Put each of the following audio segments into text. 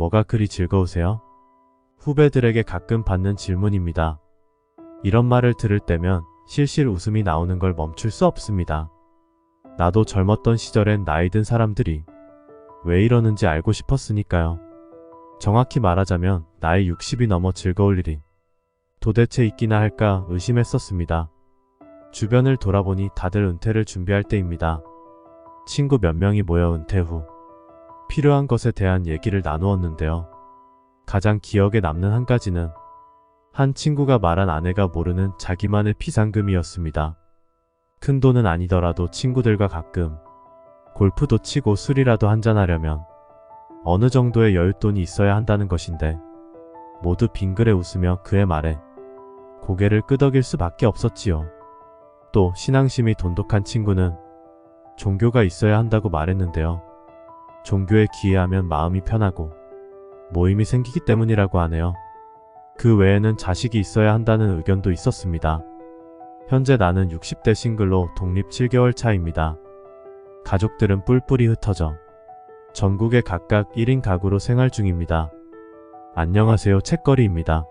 뭐가 그리 즐거우세요? 후배들에게 가끔 받는 질문입니다. 이런 말을 들을 때면 실실 웃음이 나오는 걸 멈출 수 없습니다. 나도 젊었던 시절엔 나이 든 사람들이 왜 이러는지 알고 싶었으니까요. 정확히 말하자면 나이 60이 넘어 즐거울 일이 도대체 있기나 할까 의심했었습니다. 주변을 돌아보니 다들 은퇴를 준비할 때입니다. 친구 몇 명이 모여 은퇴 후 필요한 것에 대한 얘기를 나누었는데요. 가장 기억에 남는 한 가지는 한 친구가 말한 아내가 모르는 자기만의 피상금이었습니다. 큰 돈은 아니더라도 친구들과 가끔 골프도 치고 술이라도 한잔하려면 어느 정도의 여윳돈이 있어야 한다는 것인데 모두 빙그레 웃으며 그의 말에 고개를 끄덕일 수밖에 없었지요. 또 신앙심이 돈독한 친구는 종교가 있어야 한다고 말했는데요. 종교에 기회하면 마음이 편하고 모임이 생기기 때문이라고 하네요. 그 외에는 자식이 있어야 한다는 의견도 있었습니다. 현재 나는 60대 싱글로 독립 7개월 차입니다. 가족들은 뿔뿔이 흩어져 전국에 각각 1인 가구로 생활 중입니다. 안녕하세요 책거리입니다.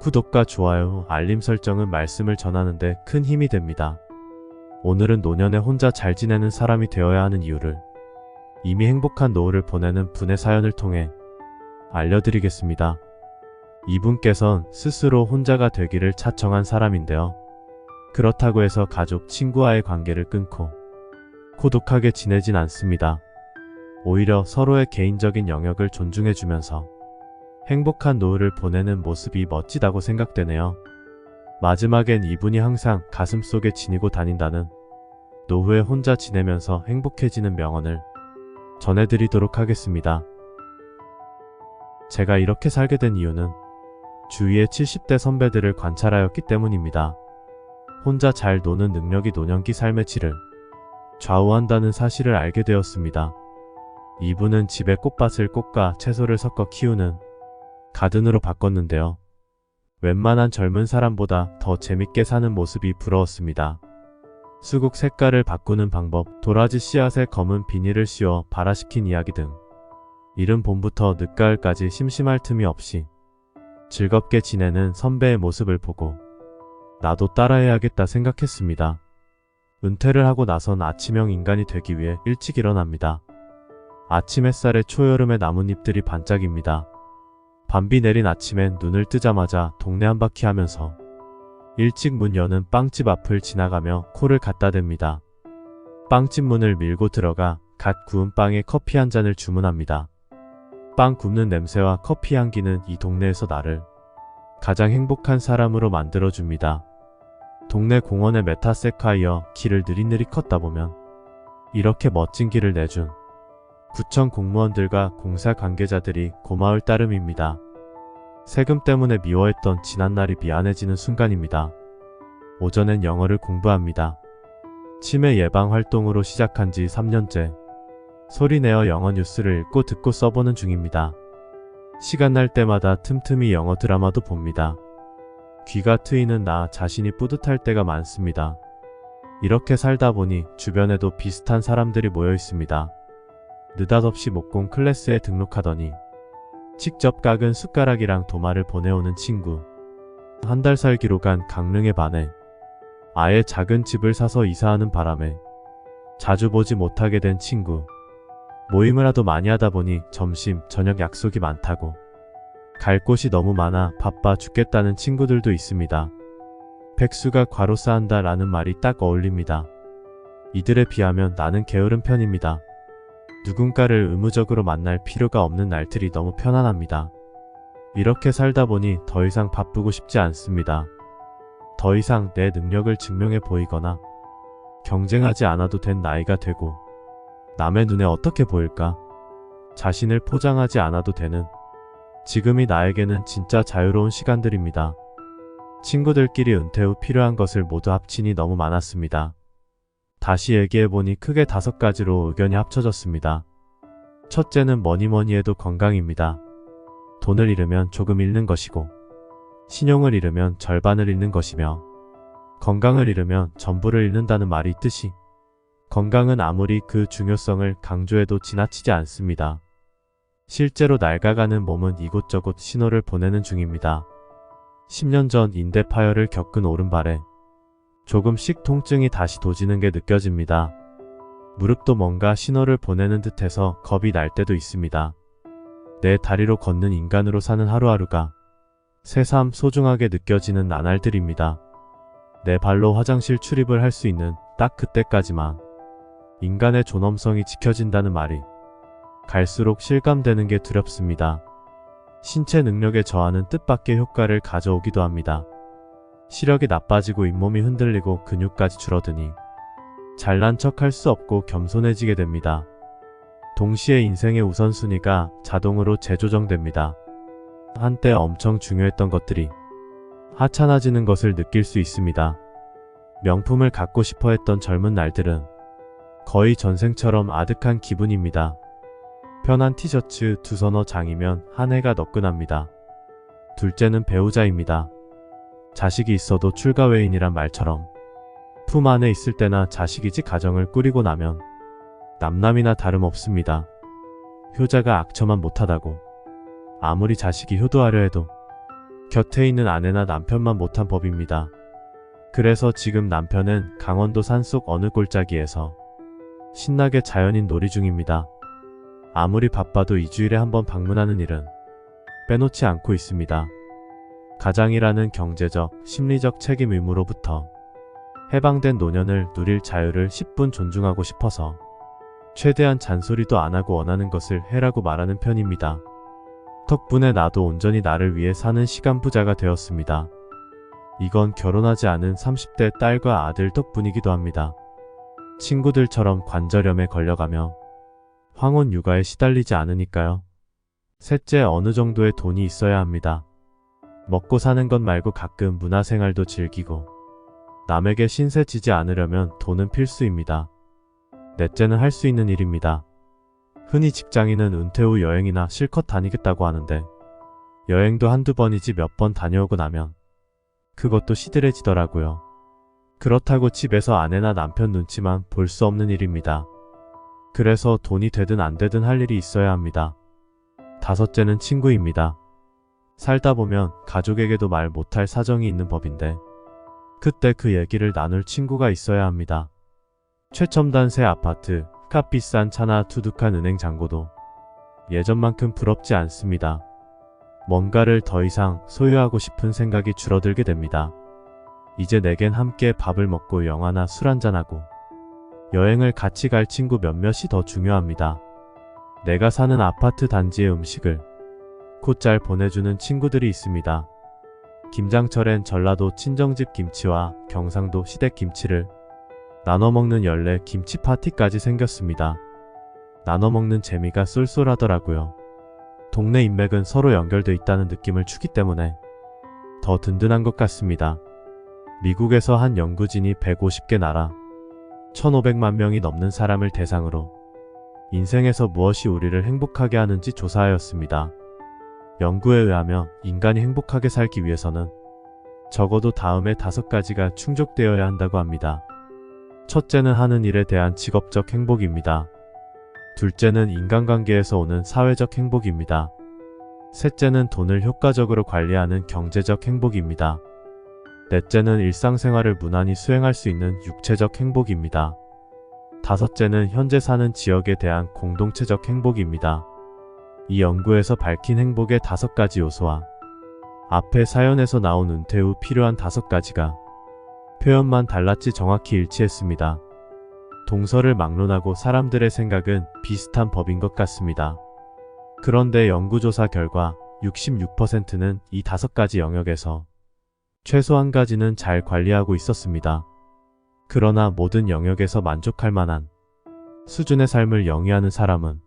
구독과 좋아요, 알림 설정은 말씀을 전하는데 큰 힘이 됩니다. 오늘은 노년에 혼자 잘 지내는 사람이 되어야 하는 이유를 이미 행복한 노후를 보내는 분의 사연을 통해 알려드리겠습니다. 이분께선 스스로 혼자가 되기를 차청한 사람인데요. 그렇다고 해서 가족, 친구와의 관계를 끊고 고독하게 지내진 않습니다. 오히려 서로의 개인적인 영역을 존중해주면서 행복한 노후를 보내는 모습이 멋지다고 생각되네요. 마지막엔 이분이 항상 가슴속에 지니고 다닌다는 노후에 혼자 지내면서 행복해지는 명언을 전해드리도록 하겠습니다. 제가 이렇게 살게 된 이유는 주위의 70대 선배들을 관찰하였기 때문입니다. 혼자 잘 노는 능력이 노년기 삶의 질을 좌우한다는 사실을 알게 되었습니다. 이분은 집에 꽃밭을 꽃과 채소를 섞어 키우는 가든으로 바꿨는데요. 웬만한 젊은 사람보다 더 재밌게 사는 모습이 부러웠습니다. 수국 색깔을 바꾸는 방법, 도라지 씨앗에 검은 비닐을 씌워 발화시킨 이야기 등 이른 봄부터 늦가을까지 심심할 틈이 없이 즐겁게 지내는 선배의 모습을 보고 나도 따라해야겠다 생각했습니다. 은퇴를 하고 나선 아침형 인간이 되기 위해 일찍 일어납니다. 아침 햇살에 초여름의 나뭇잎들이 반짝입니다. 밤비 내린 아침엔 눈을 뜨자마자 동네 한 바퀴 하면서 일찍 문 여는 빵집 앞을 지나가며 코를 갖다 댑니다. 빵집 문을 밀고 들어가 갓 구운 빵에 커피 한 잔을 주문합니다. 빵 굽는 냄새와 커피 향기는 이 동네에서 나를 가장 행복한 사람으로 만들어줍니다. 동네 공원의 메타세카이어 길을 느릿느릿 걷다 보면 이렇게 멋진 길을 내준 구청 공무원들과 공사 관계자들이 고마울 따름입니다. 세금 때문에 미워했던 지난날이 미안해지는 순간입니다. 오전엔 영어를 공부합니다. 치매 예방 활동으로 시작한 지 3년째 소리내어 영어 뉴스를 읽고 듣고 써보는 중입니다. 시간 날 때마다 틈틈이 영어 드라마도 봅니다. 귀가 트이는 나 자신이 뿌듯할 때가 많습니다. 이렇게 살다 보니 주변에도 비슷한 사람들이 모여 있습니다. 느닷없이 목공 클래스에 등록하더니 직접 깎은 숟가락이랑 도마를 보내오는 친구. 한 달 살기로 간 강릉에 반해 아예 작은 집을 사서 이사하는 바람에 자주 보지 못하게 된 친구. 모임을 하도 많이 하다 보니 점심, 저녁 약속이 많다고 갈 곳이 너무 많아 바빠 죽겠다는 친구들도 있습니다. 백수가 과로 쌓한다 라는 말이 딱 어울립니다. 이들에 비하면 나는 게으른 편입니다. 누군가를 의무적으로 만날 필요가 없는 날들이 너무 편안합니다. 이렇게 살다 보니 더 이상 바쁘고 싶지 않습니다. 더 이상 내 능력을 증명해 보이거나 경쟁하지 않아도 된 나이가 되고 남의 눈에 어떻게 보일까? 자신을 포장하지 않아도 되는 지금이 나에게는 진짜 자유로운 시간들입니다. 친구들끼리 은퇴 후 필요한 것을 모두 합치니 너무 많았습니다. 다시 얘기해보니 크게 다섯 가지로 의견이 합쳐졌습니다. 첫째는 뭐니 뭐니 해도 건강입니다. 돈을 잃으면 조금 잃는 것이고, 신용을 잃으면 절반을 잃는 것이며, 건강을 잃으면 전부를 잃는다는 말이 있듯이, 건강은 아무리 그 중요성을 강조해도 지나치지 않습니다. 실제로 낡아가는 몸은 이곳저곳 신호를 보내는 중입니다. 10년 전 인대 파열을 겪은 오른발에 조금씩 통증이 다시 도지는 게 느껴집니다. 무릎도 뭔가 신호를 보내는 듯해서 겁이 날 때도 있습니다. 내 다리로 걷는 인간으로 사는 하루하루가 새삼 소중하게 느껴지는 나날들입니다. 내 발로 화장실 출입을 할 수 있는 딱 그때까지만 인간의 존엄성이 지켜진다는 말이 갈수록 실감되는 게 두렵습니다. 신체 능력에 저하는 뜻밖의 효과를 가져오기도 합니다. 시력이 나빠지고 잇몸이 흔들리고 근육까지 줄어드니 잘난 척 할 수 없고 겸손해지게 됩니다. 동시에 인생의 우선순위가 자동으로 재조정됩니다. 한때 엄청 중요했던 것들이 하찮아지는 것을 느낄 수 있습니다. 명품을 갖고 싶어 했던 젊은 날들은 거의 전생처럼 아득한 기분입니다. 편한 티셔츠 두 서너 장이면 한 해가 너끈합니다. 둘째는 배우자입니다. 자식이 있어도 출가 외인이란 말처럼 품 안에 있을 때나 자식이지 가정을 꾸리고 나면 남남이나 다름없습니다. 효자가 악처만 못하다고 아무리 자식이 효도하려 해도 곁에 있는 아내나 남편만 못한 법입니다. 그래서 지금 남편은 강원도 산속 어느 골짜기에서 신나게 자연인 놀이 중입니다. 아무리 바빠도 2주일에 한 번 방문하는 일은 빼놓지 않고 있습니다. 가장이라는 경제적, 심리적 책임 의무로부터 해방된 노년을 누릴 자유를 10분 존중하고 싶어서 최대한 잔소리도 안 하고 원하는 것을 해라고 말하는 편입니다. 덕분에 나도 온전히 나를 위해 사는 시간 부자가 되었습니다. 이건 결혼하지 않은 30대 딸과 아들 덕분이기도 합니다. 친구들처럼 관절염에 걸려가며 황혼 육아에 시달리지 않으니까요. 셋째 어느 정도의 돈이 있어야 합니다. 먹고 사는 것 말고 가끔 문화생활도 즐기고 남에게 신세 지지 않으려면 돈은 필수입니다. 넷째는 할 수 있는 일입니다. 흔히 직장인은 은퇴 후 여행이나 실컷 다니겠다고 하는데 여행도 한두 번이지 몇 번 다녀오고 나면 그것도 시들해지더라고요. 그렇다고 집에서 아내나 남편 눈치만 볼 수 없는 일입니다. 그래서 돈이 되든 안 되든 할 일이 있어야 합니다. 다섯째는 친구입니다. 살다 보면 가족에게도 말 못할 사정이 있는 법인데 그때 그 얘기를 나눌 친구가 있어야 합니다. 최첨단 새 아파트, 값비싼 차나 두둑한 은행 잔고도 예전만큼 부럽지 않습니다. 뭔가를 더 이상 소유하고 싶은 생각이 줄어들게 됩니다. 이제 내겐 함께 밥을 먹고 영화나 술 한잔하고 여행을 같이 갈 친구 몇몇이 더 중요합니다. 내가 사는 아파트 단지의 음식을 곧잘 보내주는 친구들이 있습니다. 김장철엔 전라도 친정집 김치와 경상도 시댁 김치를 나눠 먹는 연례 김치 파티까지 생겼습니다. 나눠 먹는 재미가 쏠쏠하더라고요. 동네 인맥은 서로 연결돼 있다는 느낌을 주기 때문에 더 든든한 것 같습니다. 미국에서 한 연구진이 150개 나라 1500만 명이 넘는 사람을 대상으로 인생에서 무엇이 우리를 행복하게 하는지 조사하였습니다. 연구에 의하면 인간이 행복하게 살기 위해서는 적어도 다음의 다섯 가지가 충족되어야 한다고 합니다. 첫째는 하는 일에 대한 직업적 행복입니다. 둘째는 인간관계에서 오는 사회적 행복입니다. 셋째는 돈을 효과적으로 관리하는 경제적 행복입니다. 넷째는 일상생활을 무난히 수행할 수 있는 육체적 행복입니다. 다섯째는 현재 사는 지역에 대한 공동체적 행복입니다. 이 연구에서 밝힌 행복의 다섯 가지 요소와 앞에 사연에서 나온 은퇴 후 필요한 다섯 가지가 표현만 달랐지 정확히 일치했습니다. 동서를 막론하고 사람들의 생각은 비슷한 법인 것 같습니다. 그런데 연구조사 결과 66%는 이 다섯 가지 영역에서 최소 한 가지는 잘 관리하고 있었습니다. 그러나 모든 영역에서 만족할 만한 수준의 삶을 영위하는 사람은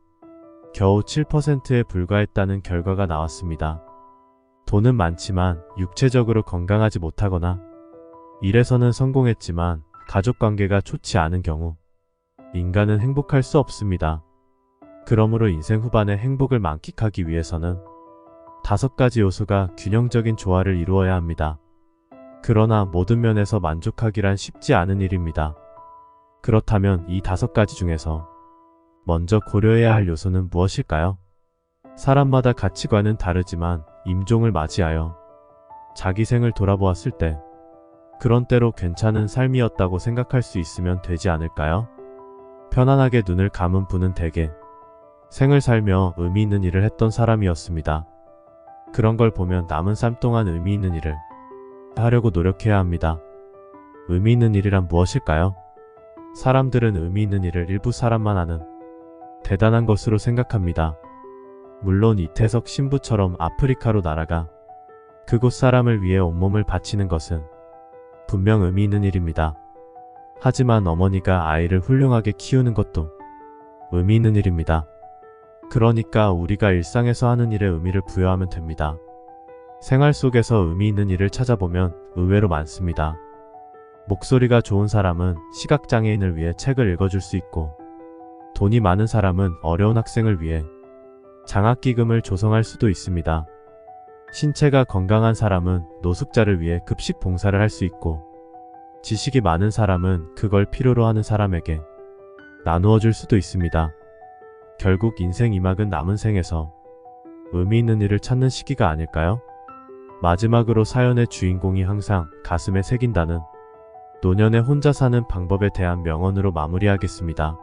겨우 7%에 불과했다는 결과가 나왔습니다. 돈은 많지만 육체적으로 건강하지 못하거나 일에서는 성공했지만 가족 관계가 좋지 않은 경우 인간은 행복할 수 없습니다. 그러므로 인생 후반에 행복을 만끽하기 위해서는 다섯 가지 요소가 균형적인 조화를 이루어야 합니다. 그러나 모든 면에서 만족하기란 쉽지 않은 일입니다. 그렇다면 이 다섯 가지 중에서 먼저 고려해야 할 요소는 무엇일까요? 사람마다 가치관은 다르지만 임종을 맞이하여 자기 생을 돌아보았을 때 그런 때로 괜찮은 삶이었다고 생각할 수 있으면 되지 않을까요? 편안하게 눈을 감은 분은 대개 생을 살며 의미 있는 일을 했던 사람이었습니다. 그런 걸 보면 남은 삶 동안 의미 있는 일을 하려고 노력해야 합니다. 의미 있는 일이란 무엇일까요? 사람들은 의미 있는 일을 일부 사람만 하는 대단한 것으로 생각합니다. 물론 이태석 신부처럼 아프리카로 날아가 그곳 사람을 위해 온몸을 바치는 것은 분명 의미 있는 일입니다. 하지만 어머니가 아이를 훌륭하게 키우는 것도 의미 있는 일입니다. 그러니까 우리가 일상에서 하는 일에 의미를 부여하면 됩니다. 생활 속에서 의미 있는 일을 찾아보면 의외로 많습니다. 목소리가 좋은 사람은 시각장애인을 위해 책을 읽어줄 수 있고, 돈이 많은 사람은 어려운 학생을 위해 장학기금을 조성할 수도 있습니다. 신체가 건강한 사람은 노숙자를 위해 급식 봉사를 할 수 있고, 지식이 많은 사람은 그걸 필요로 하는 사람에게 나누어 줄 수도 있습니다. 결국 인생 이막은 남은 생에서 의미 있는 일을 찾는 시기가 아닐까요? 마지막으로 사연의 주인공이 항상 가슴에 새긴다는 노년에 혼자 사는 방법에 대한 명언으로 마무리하겠습니다.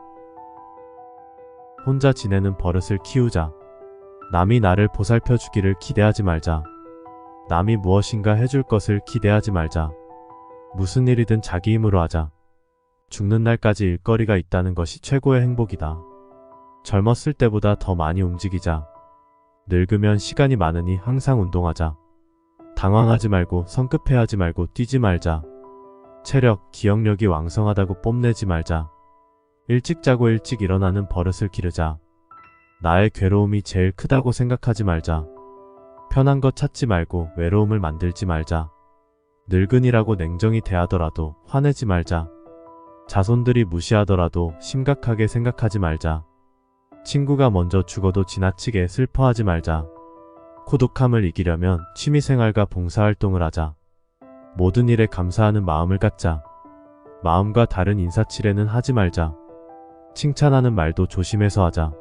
혼자 지내는 버릇을 키우자. 남이 나를 보살펴 주기를 기대하지 말자. 남이 무엇인가 해줄 것을 기대하지 말자. 무슨 일이든 자기 힘으로 하자. 죽는 날까지 일거리가 있다는 것이 최고의 행복이다. 젊었을 때보다 더 많이 움직이자. 늙으면 시간이 많으니 항상 운동하자. 당황하지 말고 성급해하지 말고 뛰지 말자. 체력, 기억력이 왕성하다고 뽐내지 말자. 일찍 자고 일찍 일어나는 버릇을 기르자. 나의 괴로움이 제일 크다고 생각하지 말자. 편한 것 찾지 말고 외로움을 만들지 말자. 늙은이라고 냉정히 대하더라도 화내지 말자. 자손들이 무시하더라도 심각하게 생각하지 말자. 친구가 먼저 죽어도 지나치게 슬퍼하지 말자. 고독함을 이기려면 취미생활과 봉사활동을 하자. 모든 일에 감사하는 마음을 갖자. 마음과 다른 인사치레는 하지 말자. 칭찬하는 말도 조심해서 하자.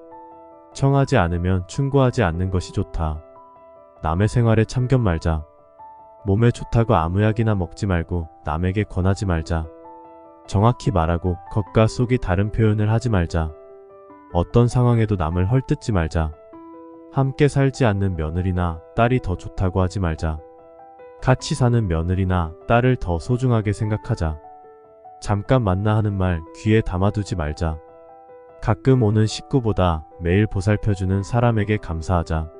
청하지 않으면 충고하지 않는 것이 좋다. 남의 생활에 참견 말자. 몸에 좋다고 아무 약이나 먹지 말고 남에게 권하지 말자. 정확히 말하고 겉과 속이 다른 표현을 하지 말자. 어떤 상황에도 남을 헐뜯지 말자. 함께 살지 않는 며느리나 딸이 더 좋다고 하지 말자. 같이 사는 며느리나 딸을 더 소중하게 생각하자. 잠깐 만나 하는 말 귀에 담아두지 말자. 가끔 오는 식구보다 매일 보살펴주는 사람에게 감사하자.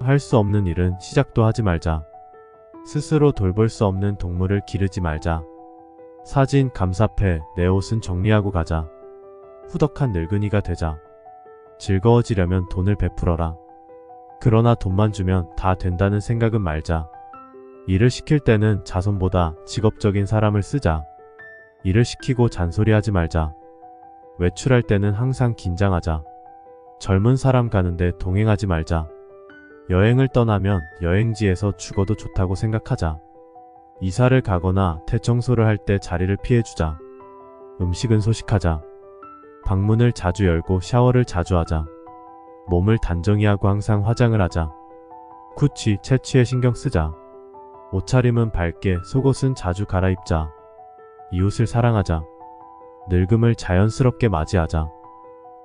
할 수 없는 일은 시작도 하지 말자. 스스로 돌볼 수 없는 동물을 기르지 말자. 사진 감사패 내 옷은 정리하고 가자. 후덕한 늙은이가 되자. 즐거워지려면 돈을 베풀어라. 그러나 돈만 주면 다 된다는 생각은 말자. 일을 시킬 때는 자손보다 직업적인 사람을 쓰자. 일을 시키고 잔소리하지 말자. 외출할 때는 항상 긴장하자. 젊은 사람 가는데 동행하지 말자. 여행을 떠나면 여행지에서 죽어도 좋다고 생각하자. 이사를 가거나 대청소를 할 때 자리를 피해주자. 음식은 소식하자. 방문을 자주 열고 샤워를 자주 하자. 몸을 단정히 하고 항상 화장을 하자. 구취, 채취에 신경 쓰자. 옷차림은 밝게, 속옷은 자주 갈아입자. 이웃을 사랑하자. 늙음을 자연스럽게 맞이하자.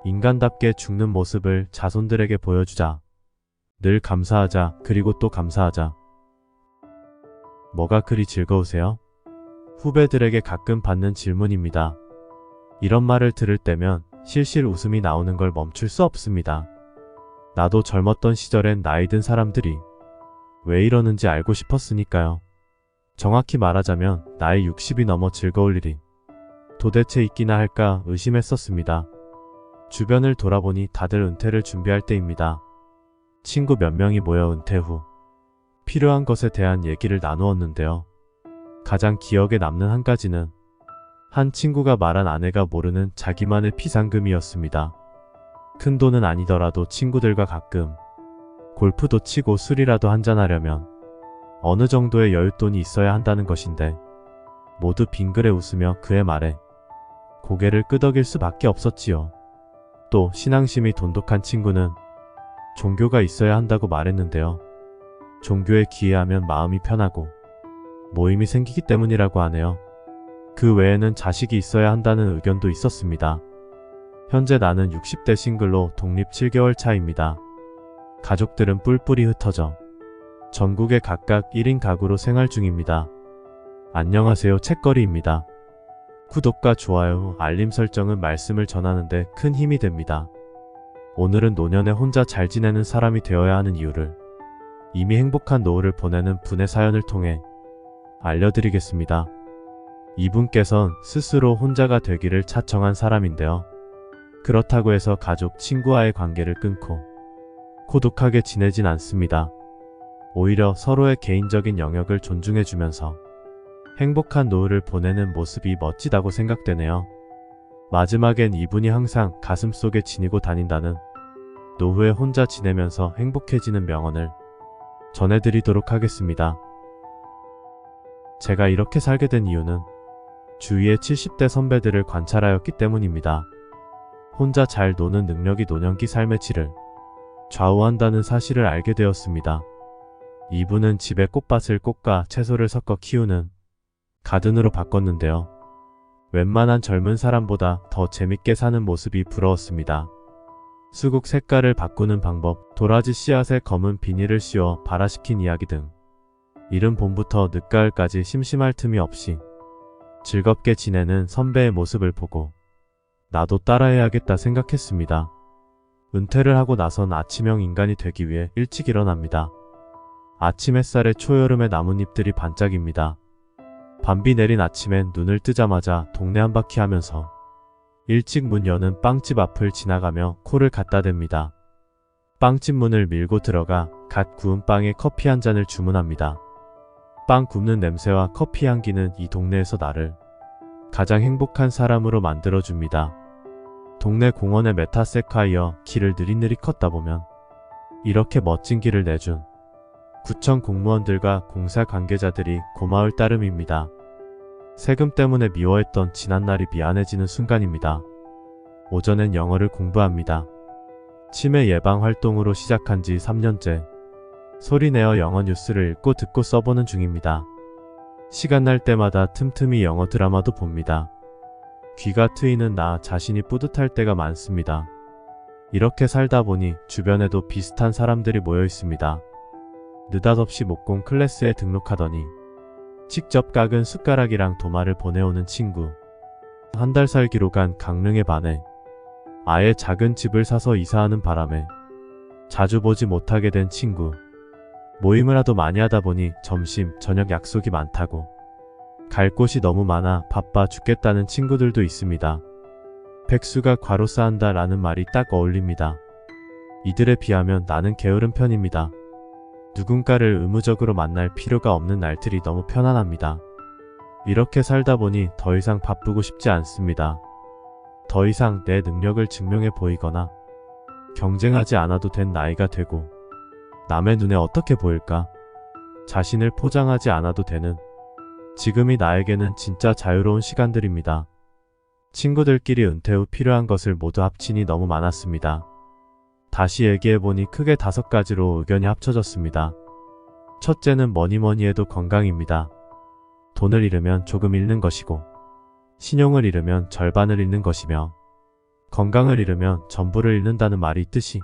인간답게 죽는 모습을 자손들에게 보여주자. 늘 감사하자. 그리고 또 감사하자. 뭐가 그리 즐거우세요? 후배들에게 가끔 받는 질문입니다. 이런 말을 들을 때면 실실 웃음이 나오는 걸 멈출 수 없습니다. 나도 젊었던 시절엔 나이 든 사람들이 왜 이러는지 알고 싶었으니까요. 정확히 말하자면 나이 60이 넘어 즐거울 일이 도대체 있기나 할까 의심했었습니다. 주변을 돌아보니 다들 은퇴를 준비할 때입니다. 친구 몇 명이 모여 은퇴 후 필요한 것에 대한 얘기를 나누었는데요. 가장 기억에 남는 한 가지는 한 친구가 말한 아내가 모르는 자기만의 피상금이었습니다. 큰 돈은 아니더라도 친구들과 가끔 골프도 치고 술이라도 한잔하려면 어느 정도의 여윳돈이 있어야 한다는 것인데 모두 빙그레 웃으며 그의 말에 고개를 끄덕일 수밖에 없었지요. 또 신앙심이 돈독한 친구는 종교가 있어야 한다고 말했는데요. 종교에 기여하면 마음이 편하고 모임이 생기기 때문이라고 하네요. 그 외에는 자식이 있어야 한다는 의견도 있었습니다. 현재 나는 60대 싱글로 독립 7개월 차입니다. 가족들은 뿔뿔이 흩어져 전국에 각각 1인 가구로 생활 중입니다. 안녕하세요 책거리입니다. 구독과 좋아요, 알림 설정은 말씀을 전하는데 큰 힘이 됩니다. 오늘은 노년에 혼자 잘 지내는 사람이 되어야 하는 이유를 이미 행복한 노후를 보내는 분의 사연을 통해 알려드리겠습니다. 이분께선 스스로 혼자가 되기를 차청한 사람인데요. 그렇다고 해서 가족, 친구와의 관계를 끊고 고독하게 지내진 않습니다. 오히려 서로의 개인적인 영역을 존중해주면서 행복한 노후를 보내는 모습이 멋지다고 생각되네요. 마지막엔 이분이 항상 가슴속에 지니고 다닌다는 노후에 혼자 지내면서 행복해지는 명언을 전해드리도록 하겠습니다. 제가 이렇게 살게 된 이유는 주위의 70대 선배들을 관찰하였기 때문입니다. 혼자 잘 노는 능력이 노년기 삶의 질을 좌우한다는 사실을 알게 되었습니다. 이분은 집에 꽃밭을 꽃과 채소를 섞어 키우는 가든으로 바꿨는데요. 웬만한 젊은 사람보다 더 재밌게 사는 모습이 부러웠습니다. 수국 색깔을 바꾸는 방법, 도라지 씨앗에 검은 비닐을 씌워 발화시킨 이야기 등 이른 봄부터 늦가을까지 심심할 틈이 없이 즐겁게 지내는 선배의 모습을 보고 나도 따라해야겠다 생각했습니다. 은퇴를 하고 나선 아침형 인간이 되기 위해 일찍 일어납니다. 아침 햇살에 초여름의 나뭇잎들이 반짝입니다. 밤비 내린 아침엔 눈을 뜨자마자 동네 한 바퀴 하면서 일찍 문 여는 빵집 앞을 지나가며 코를 갖다 댑니다. 빵집 문을 밀고 들어가 갓 구운 빵에 커피 한 잔을 주문합니다. 빵 굽는 냄새와 커피 향기는 이 동네에서 나를 가장 행복한 사람으로 만들어줍니다. 동네 공원의 메타세카이어 길을 느릿느릿 걷다 보면 이렇게 멋진 길을 내준 구청 공무원들과 공사 관계자들이 고마울 따름입니다. 세금 때문에 미워했던 지난날이 미안해지는 순간입니다. 오전엔 영어를 공부합니다. 치매 예방 활동으로 시작한 지 3년째 소리내어 영어 뉴스를 읽고 듣고 써보는 중입니다. 시간 날 때마다 틈틈이 영어 드라마도 봅니다. 귀가 트이는 나 자신이 뿌듯할 때가 많습니다. 이렇게 살다 보니 주변에도 비슷한 사람들이 모여 있습니다. 느닷없이 목공 클래스에 등록하더니 직접 깎은 숟가락이랑 도마를 보내오는 친구. 한 달 살기로 간 강릉에 반해 아예 작은 집을 사서 이사하는 바람에 자주 보지 못하게 된 친구. 모임을 하도 많이 하다 보니 점심, 저녁 약속이 많다고 갈 곳이 너무 많아 바빠 죽겠다는 친구들도 있습니다. 백수가 과로 쌓한다 라는 말이 딱 어울립니다. 이들에 비하면 나는 게으른 편입니다. 누군가를 의무적으로 만날 필요가 없는 날들이 너무 편안합니다. 이렇게 살다 보니 더 이상 바쁘고 싶지 않습니다. 더 이상 내 능력을 증명해 보이거나 경쟁하지 않아도 된 나이가 되고 남의 눈에 어떻게 보일까? 자신을 포장하지 않아도 되는 지금이 나에게는 진짜 자유로운 시간들입니다. 친구들끼리 은퇴 후 필요한 것을 모두 합치니 너무 많았습니다. 다시 얘기해보니 크게 다섯 가지로 의견이 합쳐졌습니다. 첫째는 뭐니 뭐니 해도 건강입니다. 돈을 잃으면 조금 잃는 것이고, 신용을 잃으면 절반을 잃는 것이며, 건강을 잃으면 전부를 잃는다는 말이 있듯이,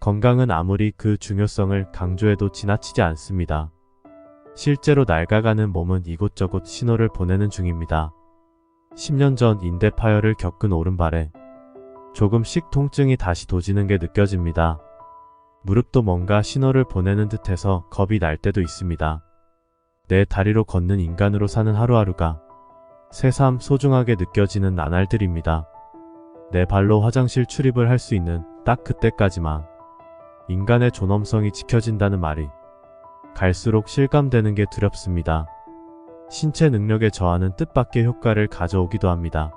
건강은 아무리 그 중요성을 강조해도 지나치지 않습니다. 실제로 낡아가는 몸은 이곳저곳 신호를 보내는 중입니다. 10년 전 인대 파열을 겪은 오른발에 조금씩 통증이 다시 도지는 게 느껴집니다. 무릎도 뭔가 신호를 보내는 듯해서 겁이 날 때도 있습니다. 내 다리로 걷는 인간으로 사는 하루하루가 새삼 소중하게 느껴지는 나날들입니다. 내 발로 화장실 출입을 할 수 있는 딱 그때까지만 인간의 존엄성이 지켜진다는 말이 갈수록 실감되는 게 두렵습니다. 신체 능력에 저하는 뜻밖의 효과를 가져오기도 합니다.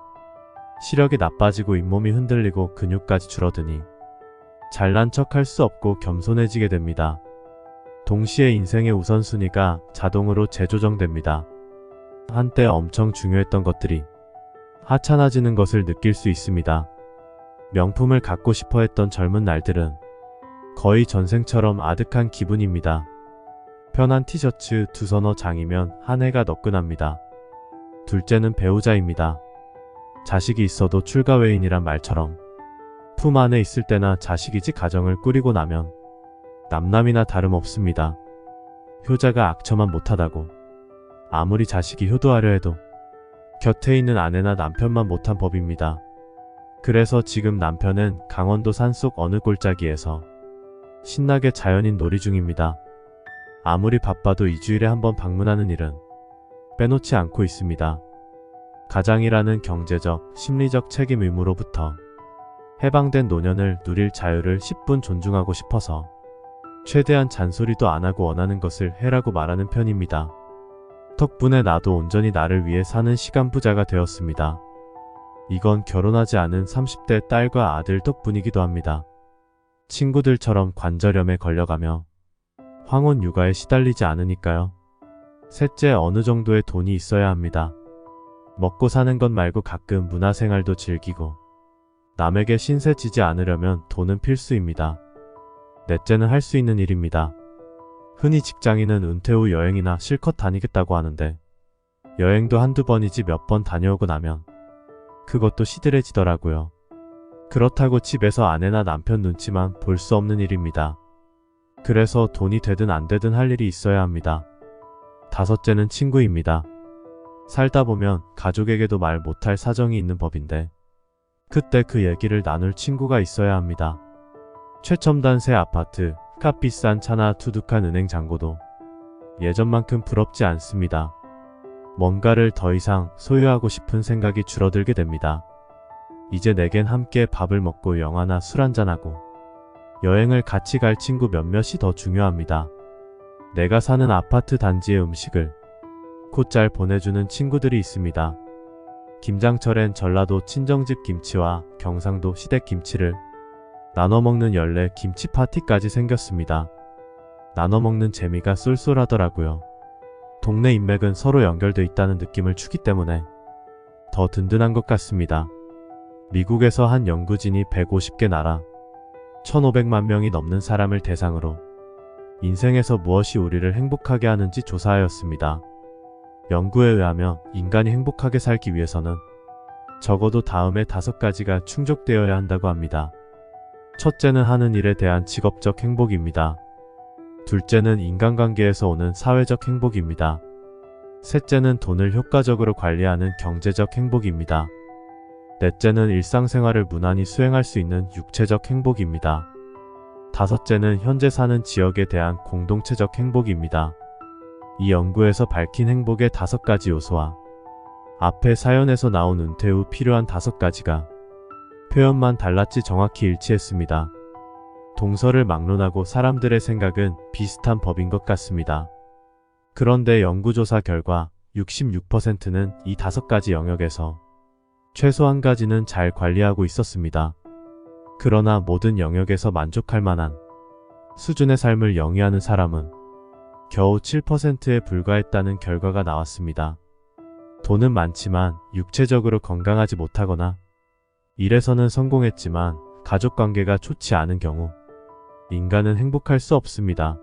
시력이 나빠지고 잇몸이 흔들리고 근육까지 줄어드니 잘난 척할 수 없고 겸손해지게 됩니다. 동시에 인생의 우선순위가 자동으로 재조정됩니다. 한때 엄청 중요했던 것들이 하찮아지는 것을 느낄 수 있습니다. 명품을 갖고 싶어 했던 젊은 날들은 거의 전생처럼 아득한 기분입니다. 편한 티셔츠 두 서너 장이면 한 해가 너끈합니다. 둘째는 배우자입니다. 자식이 있어도 출가 외인이란 말처럼 품 안에 있을 때나 자식이지 가정을 꾸리고 나면 남남이나 다름없습니다. 효자가 악처만 못하다고 아무리 자식이 효도하려 해도 곁에 있는 아내나 남편만 못한 법입니다. 그래서 지금 남편은 강원도 산속 어느 골짜기에서 신나게 자연인 놀이 중입니다. 아무리 바빠도 2주일에 한 번 방문하는 일은 빼놓지 않고 있습니다. 가장이라는 경제적, 심리적 책임 의무로부터 해방된 노년을 누릴 자유를 10분 존중하고 싶어서 최대한 잔소리도 안 하고 원하는 것을 해라고 말하는 편입니다. 덕분에 나도 온전히 나를 위해 사는 시간 부자가 되었습니다. 이건 결혼하지 않은 30대 딸과 아들 덕분이기도 합니다. 친구들처럼 관절염에 걸려가며 황혼 육아에 시달리지 않으니까요. 셋째 어느 정도의 돈이 있어야 합니다. 먹고 사는 것 말고 가끔 문화생활도 즐기고 남에게 신세 지지 않으려면 돈은 필수입니다. 넷째는 할 수 있는 일입니다. 흔히 직장인은 은퇴 후 여행이나 실컷 다니겠다고 하는데 여행도 한두 번이지 몇 번 다녀오고 나면 그것도 시들해지더라고요. 그렇다고 집에서 아내나 남편 눈치만 볼 수 없는 일입니다. 그래서 돈이 되든 안 되든 할 일이 있어야 합니다. 다섯째는 친구입니다. 살다 보면 가족에게도 말 못할 사정이 있는 법인데 그때 그 얘기를 나눌 친구가 있어야 합니다. 최첨단 새 아파트, 값비싼 차나 두둑한 은행 잔고도 예전만큼 부럽지 않습니다. 뭔가를 더 이상 소유하고 싶은 생각이 줄어들게 됩니다. 이제 내겐 함께 밥을 먹고 영화나 술 한잔하고 여행을 같이 갈 친구 몇몇이 더 중요합니다. 내가 사는 아파트 단지의 음식을 곧잘 보내주는 친구들이 있습니다. 김장철엔 전라도 친정집 김치와 경상도 시댁 김치를 나눠 먹는 연례 김치 파티까지 생겼습니다. 나눠 먹는 재미가 쏠쏠하더라고요. 동네 인맥은 서로 연결돼 있다는 느낌을 주기 때문에 더 든든한 것 같습니다. 미국에서 한 연구진이 150개 나라 1500만 명이 넘는 사람을 대상으로 인생에서 무엇이 우리를 행복하게 하는지 조사하였습니다. 연구에 의하면 인간이 행복하게 살기 위해서는 적어도 다음의 다섯 가지가 충족되어야 한다고 합니다. 첫째는 하는 일에 대한 직업적 행복입니다. 둘째는 인간관계에서 오는 사회적 행복입니다. 셋째는 돈을 효과적으로 관리하는 경제적 행복입니다. 넷째는 일상생활을 무난히 수행할 수 있는 육체적 행복입니다. 다섯째는 현재 사는 지역에 대한 공동체적 행복입니다. 이 연구에서 밝힌 행복의 다섯 가지 요소와 앞에 사연에서 나온 은퇴 후 필요한 다섯 가지가 표현만 달랐지 정확히 일치했습니다. 동서를 막론하고 사람들의 생각은 비슷한 법인 것 같습니다. 그런데 연구조사 결과 66%는 이 다섯 가지 영역에서 최소 한 가지는 잘 관리하고 있었습니다. 그러나 모든 영역에서 만족할 만한 수준의 삶을 영위하는 사람은 겨우 7%에 불과했다는 결과가 나왔습니다. 돈은 많지만 육체적으로 건강하지 못하거나 일에서는 성공했지만 가족 관계가 좋지 않은 경우 인간은 행복할 수 없습니다.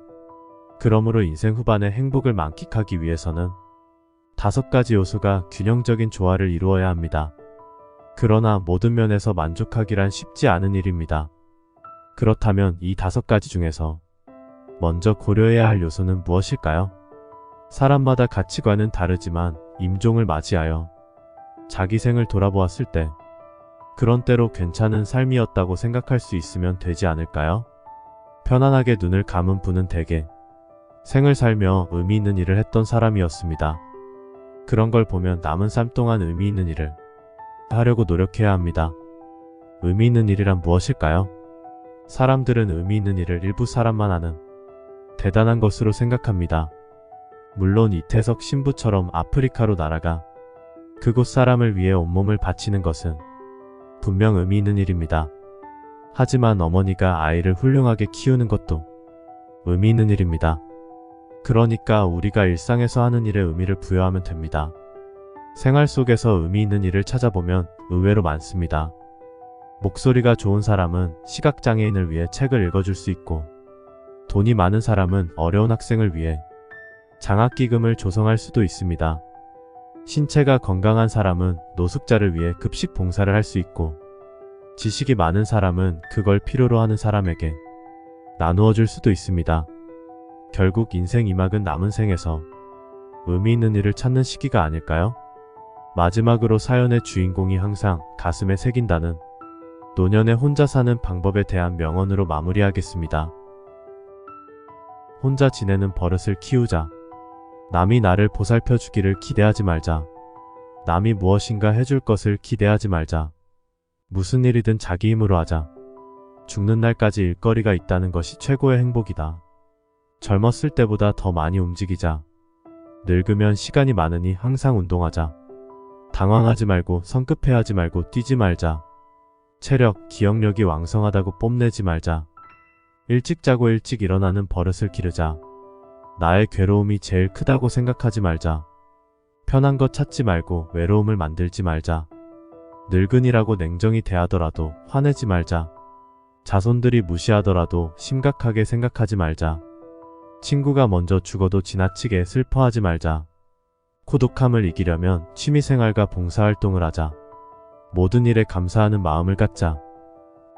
그러므로 인생 후반에 행복을 만끽하기 위해서는 다섯 가지 요소가 균형적인 조화를 이루어야 합니다. 그러나 모든 면에서 만족하기란 쉽지 않은 일입니다. 그렇다면 이 다섯 가지 중에서 먼저 고려해야 할 요소는 무엇일까요? 사람마다 가치관은 다르지만 임종을 맞이하여 자기 생을 돌아보았을 때 그런 때로 괜찮은 삶이었다고 생각할 수 있으면 되지 않을까요? 편안하게 눈을 감은 분은 대개 생을 살며 의미 있는 일을 했던 사람이었습니다. 그런 걸 보면 남은 삶 동안 의미 있는 일을 하려고 노력해야 합니다. 의미 있는 일이란 무엇일까요? 사람들은 의미 있는 일을 일부 사람만 하는 대단한 것으로 생각합니다. 물론 이태석 신부처럼 아프리카로 날아가 그곳 사람을 위해 온몸을 바치는 것은 분명 의미 있는 일입니다. 하지만 어머니가 아이를 훌륭하게 키우는 것도 의미 있는 일입니다. 그러니까 우리가 일상에서 하는 일에 의미를 부여하면 됩니다. 생활 속에서 의미 있는 일을 찾아보면 의외로 많습니다. 목소리가 좋은 사람은 시각장애인을 위해 책을 읽어줄 수 있고, 돈이 많은 사람은 어려운 학생을 위해 장학기금을 조성할 수도 있습니다. 신체가 건강한 사람은 노숙자를 위해 급식 봉사를 할 수 있고, 지식이 많은 사람은 그걸 필요로 하는 사람에게 나누어 줄 수도 있습니다. 결국 인생 이막은 남은 생에서 의미 있는 일을 찾는 시기가 아닐까요? 마지막으로 사연의 주인공이 항상 가슴에 새긴다는 노년에 혼자 사는 방법에 대한 명언으로 마무리하겠습니다. 혼자 지내는 버릇을 키우자. 남이 나를 보살펴 주기를 기대하지 말자. 남이 무엇인가 해줄 것을 기대하지 말자. 무슨 일이든 자기 힘으로 하자. 죽는 날까지 일거리가 있다는 것이 최고의 행복이다. 젊었을 때보다 더 많이 움직이자. 늙으면 시간이 많으니 항상 운동하자. 당황하지 말고 성급해하지 말고 뛰지 말자. 체력, 기억력이 왕성하다고 뽐내지 말자. 일찍 자고 일찍 일어나는 버릇을 기르자. 나의 괴로움이 제일 크다고 생각하지 말자. 편한 것 찾지 말고 외로움을 만들지 말자. 늙은이라고 냉정히 대하더라도 화내지 말자. 자손들이 무시하더라도 심각하게 생각하지 말자. 친구가 먼저 죽어도 지나치게 슬퍼하지 말자. 고독함을 이기려면 취미생활과 봉사활동을 하자. 모든 일에 감사하는 마음을 갖자.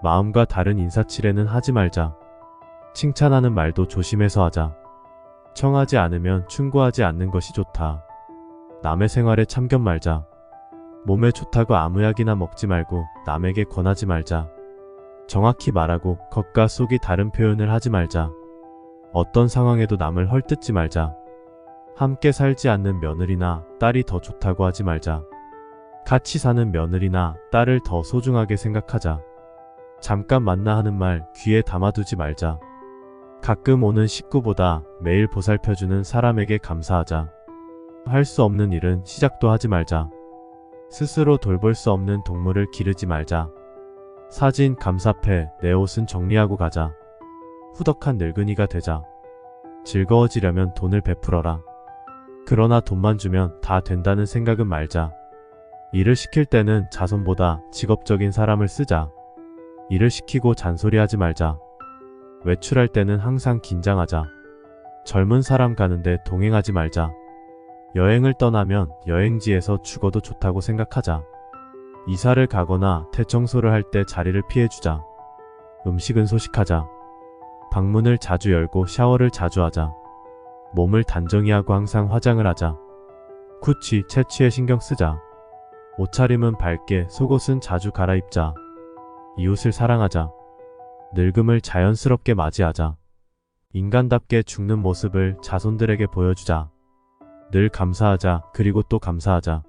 마음과 다른 인사치레는 하지 말자. 칭찬하는 말도 조심해서 하자. 청하지 않으면 충고하지 않는 것이 좋다. 남의 생활에 참견 말자. 몸에 좋다고 아무 약이나 먹지 말고 남에게 권하지 말자. 정확히 말하고 겉과 속이 다른 표현을 하지 말자. 어떤 상황에도 남을 헐뜯지 말자. 함께 살지 않는 며느리나 딸이 더 좋다고 하지 말자. 같이 사는 며느리나 딸을 더 소중하게 생각하자. 잠깐 만나 하는 말 귀에 담아두지 말자. 가끔 오는 식구보다 매일 보살펴주는 사람에게 감사하자. 할 수 없는 일은 시작도 하지 말자. 스스로 돌볼 수 없는 동물을 기르지 말자. 사진 감사패 내 옷은 정리하고 가자. 후덕한 늙은이가 되자. 즐거워지려면 돈을 베풀어라. 그러나 돈만 주면 다 된다는 생각은 말자. 일을 시킬 때는 자손보다 직업적인 사람을 쓰자. 일을 시키고 잔소리하지 말자. 외출할 때는 항상 긴장하자. 젊은 사람 가는데 동행하지 말자. 여행을 떠나면 여행지에서 죽어도 좋다고 생각하자. 이사를 가거나 대청소를 할 때 자리를 피해주자. 음식은 소식하자. 방문을 자주 열고 샤워를 자주 하자. 몸을 단정히 하고 항상 화장을 하자. 구취, 채취에 신경 쓰자. 옷차림은 밝게, 속옷은 자주 갈아입자. 이웃을 사랑하자. 늙음을 자연스럽게 맞이하자. 인간답게 죽는 모습을 자손들에게 보여주자. 늘 감사하자. 그리고 또 감사하자.